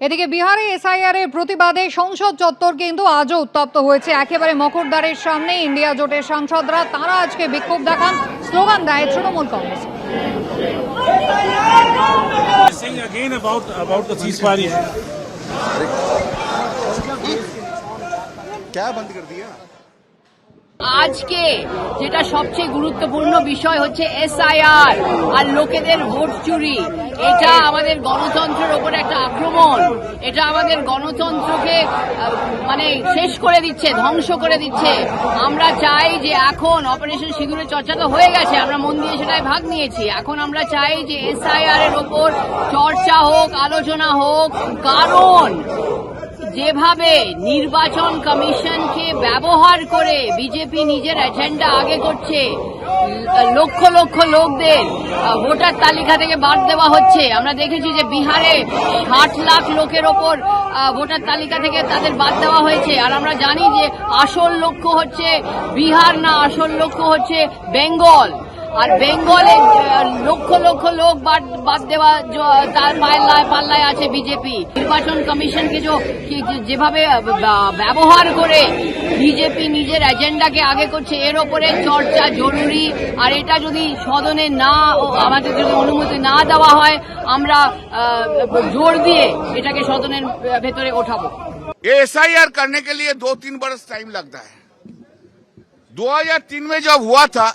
এদিকে বিহারে এসআইআর এর প্রতিবাদে সংসদ চত্বর কিন্তু আজও উত্তপ্ত হয়েছে একেবারে মকরদ্বারের সামনে ইন্ডিয়া জোটের সাংসদরা তারা আজকে বিক্ষোভ দেখান স্লোগান দেয় Trinamool Congress saying again about about the ceasefire. क्या बंद कर दिया আজকে যেটা সবচেয়ে গুরুত্বপূর্ণ বিষয় হচ্ছে এসআইআর আর লোকেদের ভোট চুরি। এটা আমাদের গণতন্ত্রের ওপর একটা আক্রমণ। এটা আমাদের গণতন্ত্রকে মানে শেষ করে দিচ্ছে, ধ্বংস করে দিচ্ছে। আমরা চাই যে এখন অপারেশন সিঁদুরের চর্চা তো হয়ে গেছে, আমরা মন দিয়ে সেটাই ভাগ নিয়েছি। এখন আমরা চাই যে এসআইআর এর ওপর চর্চা হোক, আলোচনা হোক। কারণ যেভাবে নির্বাচন কমিশনকে ব্যবহার করে বিজেপি নিজের এজেন্ডা আগে করছে, লক্ষ লক্ষ লোকদের ভোটার তালিকা থেকে বাদ দেওয়া হচ্ছে। আমরা দেখেছি যে বিহারে ষাট লাখ লোকের ওপর ভোটার তালিকা থেকে তাদের বাদ দেওয়া হয়েছে। আর আমরা জানি যে আসল লক্ষ্য হচ্ছে বিহার না, আসল লক্ষ্য হচ্ছে বেঙ্গল। আর বেঙ্গলে আহ, লক্ষ লক্ষ লোক বাদ বাদ দেওয়া জ- তার পাল্লায় পাল্লায় আছে বিজেপি নির্বাচন কমিশনকে যে- কি- যে- যেভাবে আহ, বা- ব্যবহার করে বিজেপি নিজের এজেন্ডাকে আগে করছে এর ওপরে চর্চা জরুরি আর এটা যদি সদনে না ও আমাদের যদি অনুমতি না দেওয়া হয় আমরা আহ, জোর দিয়ে এটাকে সদনের আহ, ভেতরে ওঠাবো ये एस करने के लिए दो तीन बरस टाइम लगता है 2003 में जब हुआ था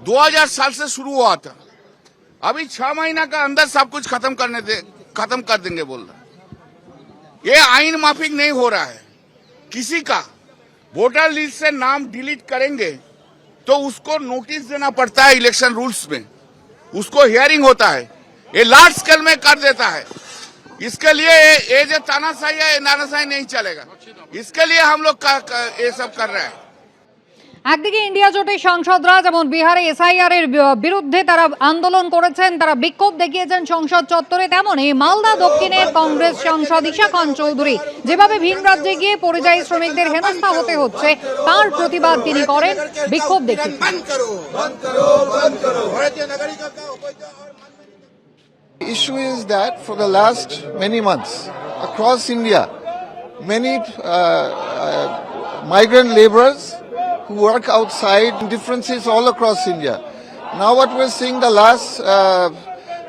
2000 साल से शुरू हुआ था। अभी छह महीना का अंदर सब कुछ खत्म करने दे, खत्म कर देंगे बोल रहे ये आइन माफिक नहीं हो रहा है। किसी का वोटर लिस्ट से नाम डिलीट करेंगे तो उसको नोटिस देना पड़ता है इलेक्शन रूल्स में। उसको हियरिंग होता है। ये लार्ज स्केल में कर देता है। इसके लिए ये- जो तानाशाही है नानाशाही नहीं चलेगा। इसके लिए हम लोग ये सब कर रहे हैं। একদিকে ইন্ডিয়া জোটের সাংসদরা যেমন বিহারে এসআইআর এর বিরুদ্ধে তারা আন্দোলন করেছেন তারা বিক্ষোভ দেখিয়েছেন সংসদ চত্বরে তেমনই মালদা দক্ষিণের কংগ্রেস সাংসদ ঈশা খান চৌধুরী। যেভাবে ভিন রাজ্যে গিয়ে পরিযায়ী শ্রমিকদের হেনস্থা হতে হচ্ছে তার প্রতিবাদ তিনি করেন বিক্ষোভ The issue is that for the last many months across India, many uh, uh, who work outside in different all across India. Now what we're seeing the last uh,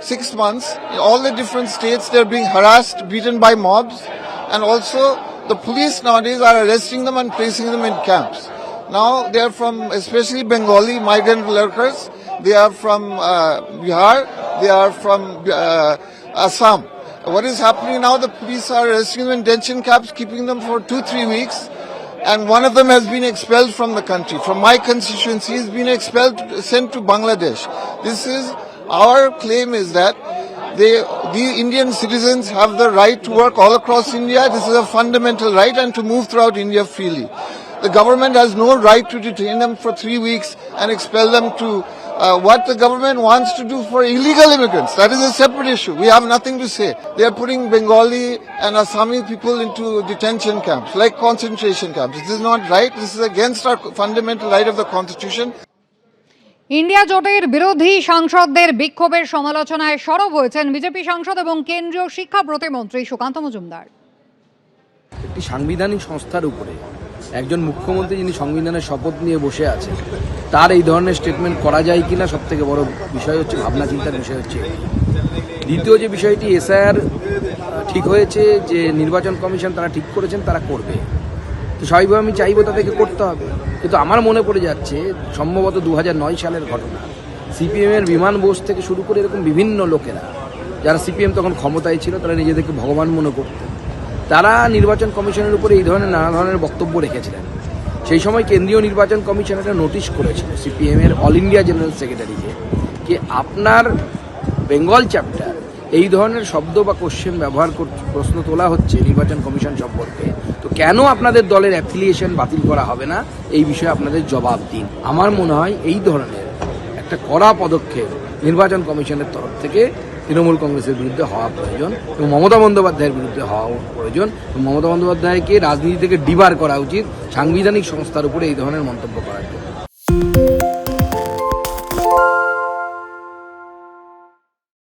six months, in all the different states, they're being harassed, beaten by mobs, and also the police nowadays are arresting them and placing them in camps. Now they are from especially Bengali migrant workers. They are from uh, Bihar. They are from uh, Assam. What is happening now? The police are arresting them in detention camps, keeping them for two, three weeks. And one of them has been expelled from the country. From my constituency, he's been expelled, sent to Bangladesh. This is our claim is that they, the Indian citizens have the right to work all across India. This is a fundamental right and to move throughout India freely. The government has no right to detain them for three weeks and expel them to uh, what the government wants to do for illegal immigrants. That is a separate issue. We have nothing to say. They are putting Bengali and Assami people into detention camps, like concentration camps. This is not right. This is against our fundamental right of the constitution. India জোটের বিরোধী সাংসদদের বিক্ষোভের সমালোচনায় সরব হয়েছেন BJP সাংসদ এবং কেন্দ্রীয় শিক্ষা প্রতিমন্ত্রী সুকান্ত মজুমদার একটি সাংবিধানিক সংস্থার উপরে একজন মুখ্যমন্ত্রী যিনি সংবিধানের শপথ নিয়ে বসে আছেন তার এই ধরনের স্টেটমেন্ট করা যায় কিনা সব থেকে বড় বিষয় হচ্ছে, ভাবনা চিন্তার বিষয় হচ্ছে দ্বিতীয় যে বিষয়টি, এসআইআর ঠিক হয়েছে যে নির্বাচন কমিশন তারা ঠিক করেছেন, তারা করবে। তো স্বাভাবিকভাবে আমি চাইব তাদেরকে করতে হবে। কিন্তু আমার মনে পড়ে যাচ্ছে, সম্ভবত দু সালের ঘটনা। সিপিএমের বিমান বোস থেকে শুরু করে এরকম বিভিন্ন লোকেরা, যারা সিপিএম তখন ক্ষমতায় ছিল, তারা নিজেদেরকে ভগবান মনে করতেন। তারা নির্বাচন কমিশনের উপরে এই ধরনের নানা ধরনের বক্তব্য রেখেছিলেন। সেই সময় কেন্দ্রীয় নির্বাচন কমিশন একটা নোটিশ করেছিল সিপিএম এর অল ইন্ডিয়া জেনারেল সেক্রেটারিকে যে আপনার বেঙ্গল চ্যাপ্টার এই ধরনের শব্দ বা কোশ্চেন ব্যবহার কর প্রশ্ন তোলা হচ্ছে নির্বাচন কমিশন সম্পর্কে। তো কেন আপনাদের দলের অ্যাফিলিয়েশন বাতিল করা হবে না? এই বিষয়ে আপনাদের জবাব দিন। আমার মনে হয় এই ধরনের একটা কড়া পদক্ষেপ নির্বাচন কমিশনের তরফ থেকে তৃণমূল কংগ্রেসের বিরুদ্ধে হওয়া প্রয়োজন এবং মমতা বন্দ্যোপাধ্যায়ের বিরুদ্ধে হওয়া প্রয়োজন এবং মমতা বন্দ্যোপাধ্যায়কে রাজনীতি থেকে ডিবার করা উচিত সাংবিধানিক সংস্থার উপরে এই ধরনের মন্তব্য করার জন্য।